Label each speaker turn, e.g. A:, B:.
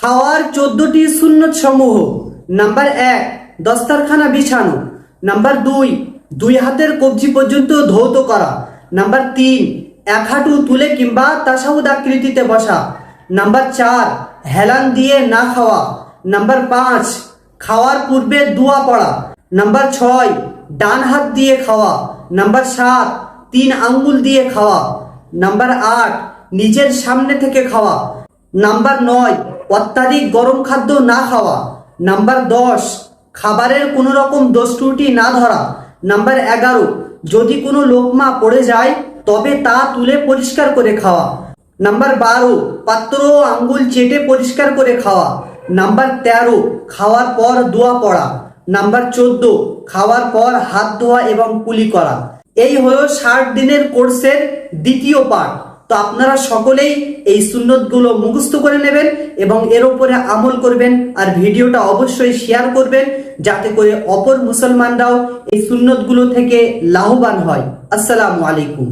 A: খাওয়ার চোদ্দটি সুন্নত সমূহ। নাম্বার এক, দস্তারখানা বিছানো। নাম্বার দুই দুই হাতের কবজি পর্যন্ত ধৌত করা। নাম্বার তিন, এক হাঁটু তুলে কিংবা তাসাউদ আকৃতিতে বসা। নাম্বার চার, হেলান দিয়ে না খাওয়া। নাম্বার পাঁচ, খাওয়ার পূর্বে দোয়া পড়া। নাম্বার ছয়, ডান হাত দিয়ে খাওয়া। নাম্বার সাত, তিন আঙ্গুল দিয়ে খাওয়া। নাম্বার আট, নিজের সামনে থেকে খাওয়া। নাম্বার নয়, অত্যাধিক গরম খাদ্য না খাওয়া। নাম্বার দশ, খাবারের কোনো রকম দোষ ত্রুটি না ধরা। নাম্বার এগারো, যদি কোনো লোকমা পড়ে যায়, তবে তা তুলে পরিষ্কার করে খাওয়া। নাম্বার বারো, পাত্র ও আঙ্গুল চেটে পরিষ্কার করে খাওয়া। নাম্বার তেরো, খাওয়ার পর দোয়া পড়া। নাম্বার চোদ্দ, খাওয়ার পর হাত ধোয়া এবং কুলি করা। এই হলো ষাট দিনের কোর্সের দ্বিতীয় পার্ট তো আপনারা সকলেই এই সুন্নতগুলো মুখস্থ করে নেবেন এবং এর উপরে আমল করবেন আর ভিডিওটা অবশ্যই শেয়ার করবেন যাতে করে অপর মুসলমানরাও এই সুন্নতগুলো থেকে লাভবান হয়। আসসালামু আলাইকুম।